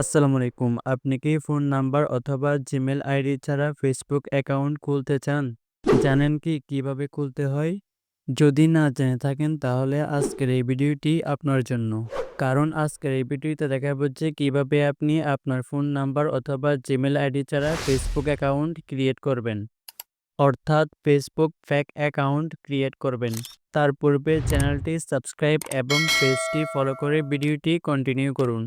আসসালামু আলাইকুম। আপনি কি ফোন নাম্বার অথবা জিমেল আইডি ছাড়া ফেসবুক অ্যাকাউন্ট খুলতে চান? জানেন কি কীভাবে খুলতে হয়? যদি না জেনে থাকেন তাহলে আজকের এই ভিডিওটি আপনার জন্য। কারণ আজকের এই ভিডিওতে দেখাবো যে কীভাবে আপনি আপনার ফোন নাম্বার অথবা জিমেল আইডি ছাড়া ফেসবুক অ্যাকাউন্ট ক্রিয়েট করবেন। অর্থাৎ ফেসবুক ফ্যাক অ্যাকাউন্ট ক্রিয়েট করবেন। তার পূর্বে চ্যানেলটি সাবস্ক্রাইব এবং পেজটি ফলো করে ভিডিওটি কন্টিনিউ করুন।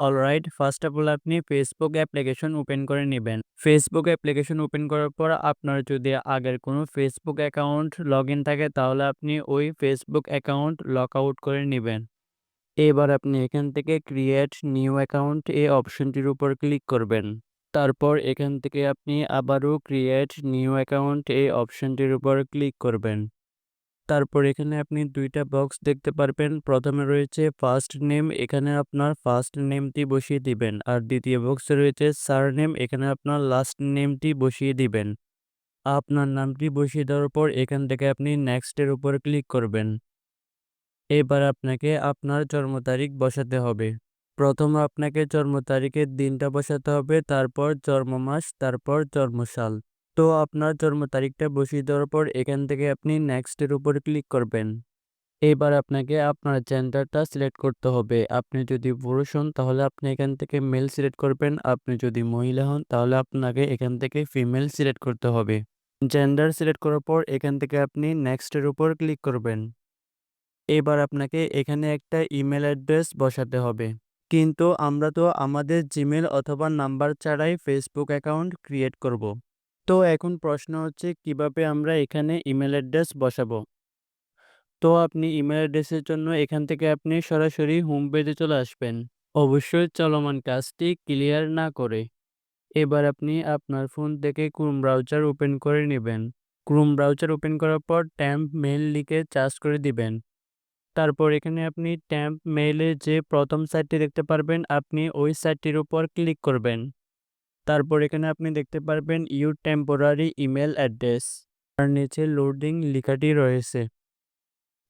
অলরাইট ফার্স্ট অফ অল আপনি ফেসবুক অ্যাপ্লিকেশন ওপেন করে নেবেন। ফেসবুক অ্যাপ্লিকেশন ওপেন করার পর আপনার যদি আগের কোনো ফেসবুক অ্যাকাউন্ট লগ ইন থাকে, তাহলে আপনি ওই ফেসবুক অ্যাকাউন্ট লক আউট করে নেবেন। এবার আপনি এখান থেকে ক্রিয়েট নিউ অ্যাকাউন্ট এই অপশনটির উপর ক্লিক করবেন। তারপর এখান থেকে আপনি আবারও ক্রিয়েট নিউ অ্যাকাউন্ট এই অপশনটির উপর ক্লিক করবেন। তারপর এখানে আপনি দুইটা বক্স দেখতে পারবেন। প্রথমে রয়েছে ফার্স্ট নেম এখানে আপনার ফার্স্ট নেমটি বসিয়ে দিবেন। আর দ্বিতীয় বক্সে রয়েছে সার নেম এখানে আপনার লাস্ট নেমটি বসিয়ে দিবেন। আপনার নামটি বসিয়ে দেওয়ার পর এখান থেকে আপনি নেক্সটের উপর ক্লিক করবেন। এবার আপনাকে আপনার জন্ম তারিখ বসাতে হবে। প্রথম আপনাকে জন্ম তারিখের দিনটা বসাতে হবে, তারপর জন্ম মাস, তারপর জন্মসাল। তো আপনার জন্ম তারিখটা বসিয়ে দেওয়ার পর এখান থেকে আপনি নেক্সটের উপর ক্লিক করবেন। এবার আপনাকে আপনার জেন্ডারটা সিলেক্ট করতে হবে। আপনি যদি পুরুষ হন তাহলে আপনি এখান থেকে মেল সিলেক্ট করবেন। আপনি যদি মহিলা হন তাহলে আপনাকে এখান থেকে ফিমেল সিলেক্ট করতে হবে। জেন্ডার সিলেক্ট করার পর এখান থেকে আপনি নেক্সটের উপর ক্লিক করবেন। এবার আপনাকে এখানে একটা ইমেল অ্যাড্রেস বসাতে হবে। কিন্তু আমরা তো আমাদের জিমেল অথবা নাম্বার ছাড়াই ফেসবুক অ্যাকাউন্ট ক্রিয়েট করব। তো এখন প্রশ্ন হচ্ছে, কীভাবে আমরা এখানে ইমেল অ্যাড্রেস বসাবো? তো আপনি ইমেল অ্যাড্রেসের জন্য এখান থেকে আপনি সরাসরি হোম পেজে চলে আসবেন। অবশ্যই চলমান কাজটি ক্লিয়ার না করে এবার আপনি আপনার ফোন থেকে ক্রোম ব্রাউজার ওপেন করে নেবেন। ক্রোম ব্রাউজার ওপেন করার পর ট্যাম্প মেল লিখে চার্জ করে দিবেন। তারপর এখানে আপনি ট্যাম্প মেইলে যে প্রথম সাইটটি দেখতে পারবেন, আপনি ওই সাইটটির উপর ক্লিক করবেন। তারপর এখানে আপনি দেখতে পারবেন ইউ টেম্পোরারি ইমেল অ্যাড্রেস আর নিচে লোডিং লেখাটি রয়েছে।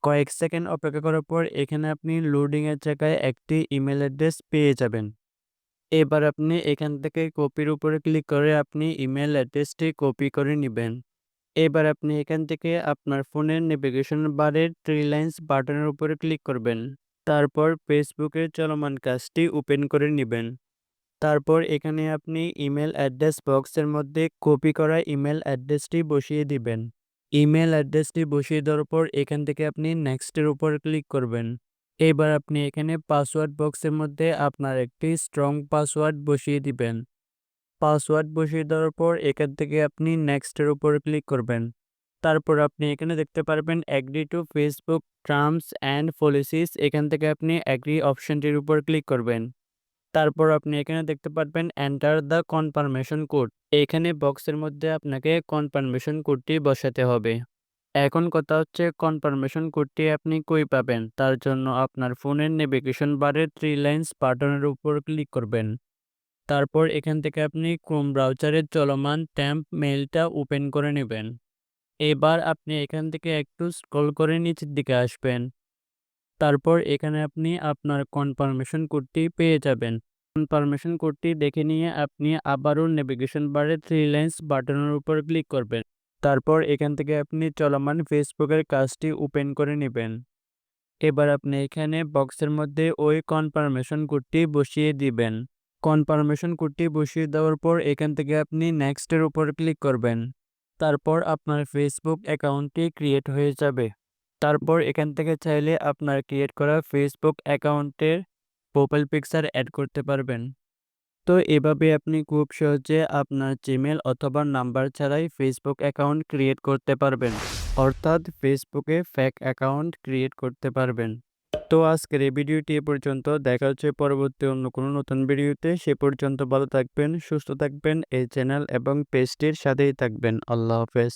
কয়েক সেকেন্ড অপেক্ষা করার পর এখানে আপনি লোডিংয়ের জায়গায় একটি ইমেল অ্যাড্রেস পেয়ে যাবেন। এবার আপনি এখান থেকে কপির উপরে ক্লিক করে আপনি ইমেল অ্যাড্রেসটি কপি করে নেবেন। এবার আপনি এখান থেকে আপনার ফোনের নেভিগেশন বারের থ্রি লাইন্স বাটনের উপরে ক্লিক করবেন। তারপর ফেসবুকের চলমান কাজটি ওপেন করে নেবেন। তারপর এখানে আপনি ইমেল অ্যাড্রেস বক্সের মধ্যে কপি করা ইমেল অ্যাড্রেসটি বসিয়ে দিবেন। ইমেল অ্যাড্রেসটি বসিয়ে দেওয়ার পর এখান থেকে আপনি নেক্সটের উপর ক্লিক করবেন। এবার আপনি এখানে পাসওয়ার্ড বক্সের মধ্যে আপনার একটি স্ট্রং পাসওয়ার্ড বসিয়ে দিবেন। পাসওয়ার্ড বসিয়ে দেওয়ার পর এখান থেকে আপনি নেক্সটের উপর ক্লিক করবেন। তারপর আপনি এখানে দেখতে পারবেন agree to Facebook terms and policies এখান থেকে আপনি অ্যাগ্রি অপশনটির উপর ক্লিক করবেন। তারপর আপনি এখানে দেখতে পারবেন এন্টার দ্য কনফার্মেশন কোড এখানে বক্সের মধ্যে আপনাকে কনফার্মেশন কোডটি বসাতে হবে। এখন কথা হচ্ছে কনফার্মেশন কোডটি আপনি কই পাবেন? তার জন্য আপনার ফোনের নেভিগেশন বারে থ্রি লাইন্স বাটনের উপর ক্লিক করবেন। তারপর এখান থেকে আপনি ক্রোম ব্রাউজারের চলমান ট্যাম্প মেইলটা ওপেন করে নেবেন। এবার আপনি এখান থেকে একটু স্ক্রল করে নিচের দিকে আসবেন। তারপর এখানে আপনি আপনার কনফার্মেশন কোডটি পেয়ে যাবেন। কনফার্মেশন কোডটি দেখে নিয়ে আপনি আবারও নেভিগেশন বারে থ্রি লাইন্স বাটনের উপর ক্লিক করবেন। তারপর এখান থেকে আপনি চলমান ফেসবুকের কাজটি ওপেন করে নেবেন। এবার আপনি এখানে বক্সের মধ্যে ওই কনফার্মেশন কোডটি বসিয়ে দিবেন। কনফার্মেশন কোডটি বসিয়ে দেওয়ার পর এখান থেকে আপনি নেক্সটের উপর ক্লিক করবেন। তারপর আপনার ফেসবুক অ্যাকাউন্টটি ক্রিয়েট হয়ে যাবে। তারপর এখান থেকে চাইলে আপনার ক্রিয়েট করা ফেসবুক অ্যাকাউন্টের প্রোফাইল পিকচার অ্যাড করতে পারবেন। তো এভাবে আপনি খুব সহজে আপনার জিমেল অথবা নাম্বার ছাড়াই ফেসবুক অ্যাকাউন্ট ক্রিয়েট করতে পারবেন। অর্থাৎ ফেসবুকে ফ্যাক অ্যাকাউন্ট ক্রিয়েট করতে পারবেন। তো আজকের এই ভিডিওটি এ পর্যন্ত। দেখা হচ্ছে পরবর্তী অন্য কোনো নতুন ভিডিওতে। সে পর্যন্ত ভালো থাকবেন, সুস্থ থাকবেন, এই চ্যানেল এবং পেজটির সাথেই থাকবেন। আল্লাহ হাফেজ।